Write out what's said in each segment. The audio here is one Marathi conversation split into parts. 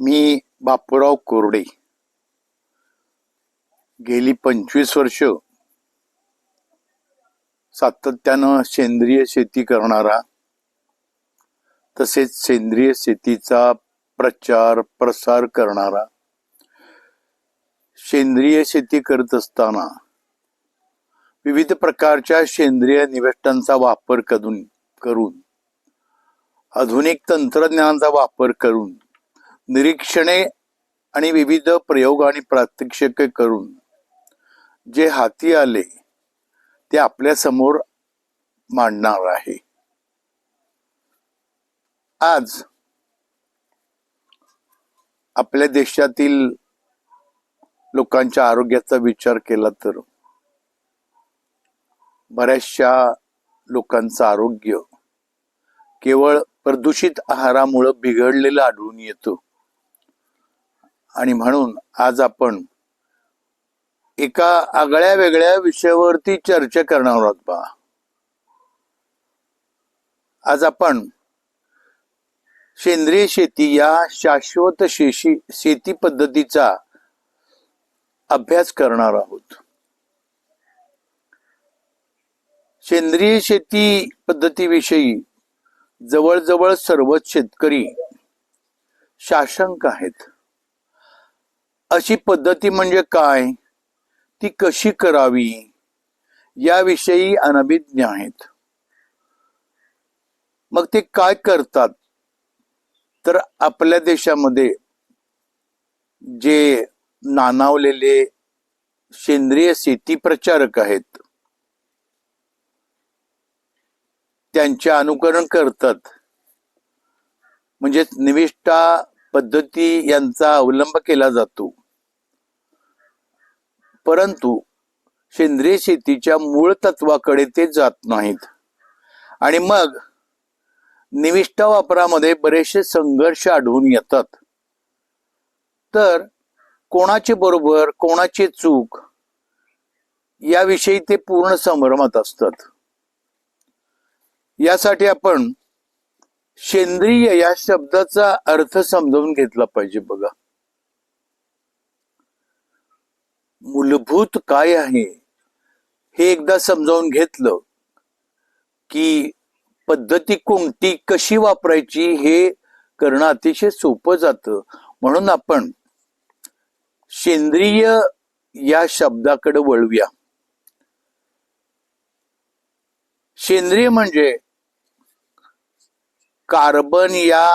मी बापूराव कोरडे. गेली पंचवीस वर्ष सातत्यानं सेंद्रिय शेती करणारा तसेच सेंद्रिय शेतीचा प्रचार प्रसार करणारा सेंद्रिय शेती करत असताना विविध प्रकारच्या सेंद्रिय निविष्टांचा वापर करून करून आधुनिक तंत्रज्ञानाचा वापर करून निरीक्षणे आणि विविध प्रयोग आणि प्रात्यक्षिके करून जे हाती आले ते आपल्यासमोर मांडणार आहे. आज आपल्या देशातील लोकांच्या आरोग्याचा विचार केला तर बऱ्याचशा लोकांचं आरोग्य केवळ प्रदूषित आहारामुळं बिघडलेलं आढळून येतं. आणि म्हणून आज आपण एका आगळ्या वेगळ्या विषयावरती चर्चा करणार आहोत बा. आज आपण सेंद्रिय शेती या शाश्वत शेशी शेती पद्धतीचा अभ्यास करणार आहोत. सेंद्रिय शेती पद्धतीविषयी जवळजवळ सर्वच शेतकरी शासंक आहेत. अशी पद्धती म्हणजे काय? ती कशी करावी? याविषयी अनभिज्ञ आहेत. मग ते काय करतात? तर आपल्या देशामध्ये जे नानावलेले सेंद्रिय शेती प्रचारक आहेत त्यांचे अनुकरण करतात. म्हणजे निविष्ठा पद्धती यांचा अवलंब केला जातो. परंतु सेंद्रिय शेतीच्या मूळ तत्वाकडे ते जात नाहीत. आणि मग निविष्ठा वापरामध्ये बरेचसे संघर्ष आढळून येतात. तर कोणाचे बरोबर कोणाची चूक याविषयी ते पूर्ण संभ्रमात असतात. यासाठी आपण सेंद्रिय या शब्दाचा अर्थ समजावून घेतला पाहिजे बघा. मूलभूत काय आहे हे एकदा समजावून घेतलं की पद्धती कोणती कशी वापरायची हे करणं अतिशय सोपं जातं. म्हणून आपण सेंद्रिय या शब्दाकडे वळूया. सेंद्रिय म्हणजे कार्बन या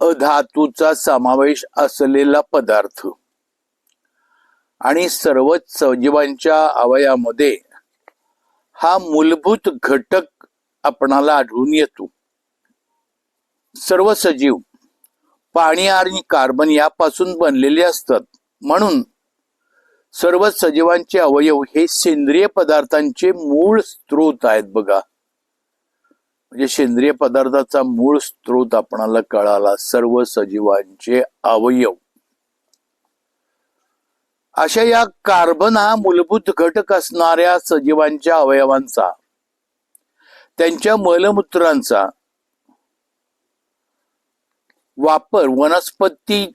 अधातूचा समावेश असलेला पदार्थ. आणि सर्वच सजीवांच्या अवयामध्ये हा मूलभूत घटक आपणाला आढळून येतो. सर्व सजीव पाणी आणि कार्बन यापासून बनलेले असतात. म्हणून सर्व सजीवांचे अवयव हे सेंद्रिय पदार्थांचे मूळ स्रोत आहेत बघा. म्हणजे सेंद्रिय पदार्थाचा मूळ स्रोत आपणाला कळाला. सर्व सजीवांचे अवयव. अशा या कार्बन हा मूलभूत घटक असणाऱ्या सजीवांच्या अवयवांचा त्यांच्या मलमूत्रांचा वापर वनस्पती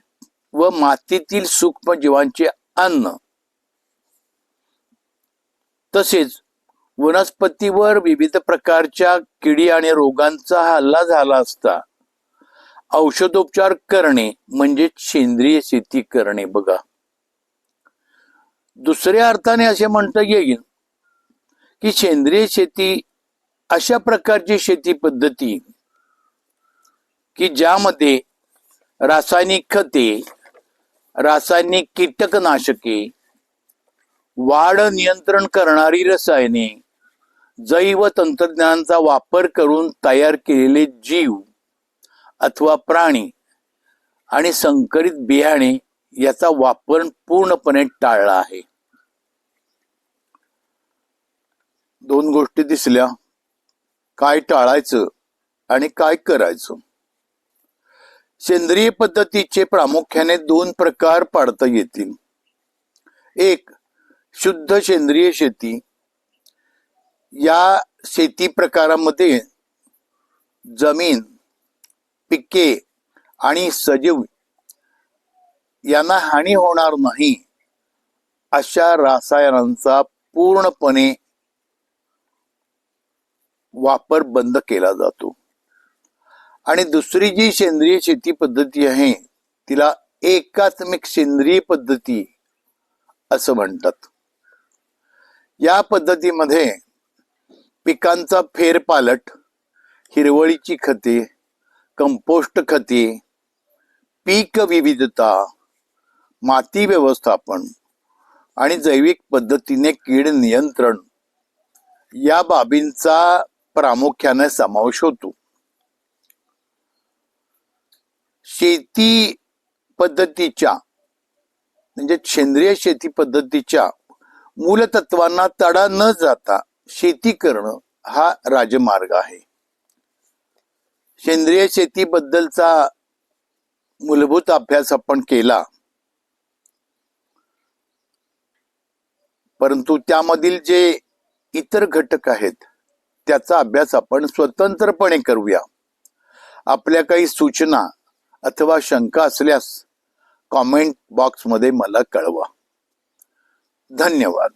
व मातीतील सूक्ष्म जीवांचे अन्न तसेच वनस्पतीवर विविध प्रकारच्या किडी आणि रोगांचा हल्ला झाला असता औषधोपचार करणे म्हणजे सेंद्रिय शेती करणे बघा. दुसऱ्या अर्थाने असे म्हणता येईल की सेंद्रिय शेती अशा प्रकारची शेती पद्धती की ज्यामध्ये रासायनिक खते रासायनिक कीटकनाशके वाढ नियंत्रण करणारी रसायने जैव तंत्रज्ञानाचा वापर करून तयार केलेले जीव अथवा प्राणी आणि संकरित बियाणे याचा वापर पूर्णपणे टाळला आहे. दोन गोष्टी दिसल्या. काय टाळायचं आणि काय करायचं? सेंद्रिय पद्धतीचे प्रामुख्याने दोन प्रकार पाडता येतील. एक शुद्ध सेंद्रिय शेती. या शेती प्रकारामध्ये जमीन पिके आणि सजीव यांना हानी होणार नाही अशा रासायनांचा पूर्णपणे वापर बंद केला जातो. आणि दुसरी जी सेंद्रिय शेती पद्धती आहे तिला एकात्मिक सेंद्रिय पद्धती असं म्हणतात. या पद्धतीमध्ये पिकांचा फेरपालट हिरवळीची खते कंपोस्ट खते पीक विविधता माती व्यवस्थापन आणि जैविक पद्धतीने कीड नियंत्रण या बाबींचा प्रामुख्याने समावेश होतो. शेती पद्धतीच्या म्हणजे सेंद्रिय शेती पद्धतीच्या मूलतत्वांना तडा न जाता शेती करणं हा राजमार्ग आहे. सेंद्रिय शेतीबद्दलचा मूलभूत अभ्यास आपण केला परंतु त्यामधील जे इतर घटक आहेत त्याचा अभ्यास आपण स्वतंत्रपणे करूया. आपल्या काही सूचना अथवा शंका असल्यास कॉमेंट बॉक्समध्ये मला कळवा. धन्यवाद.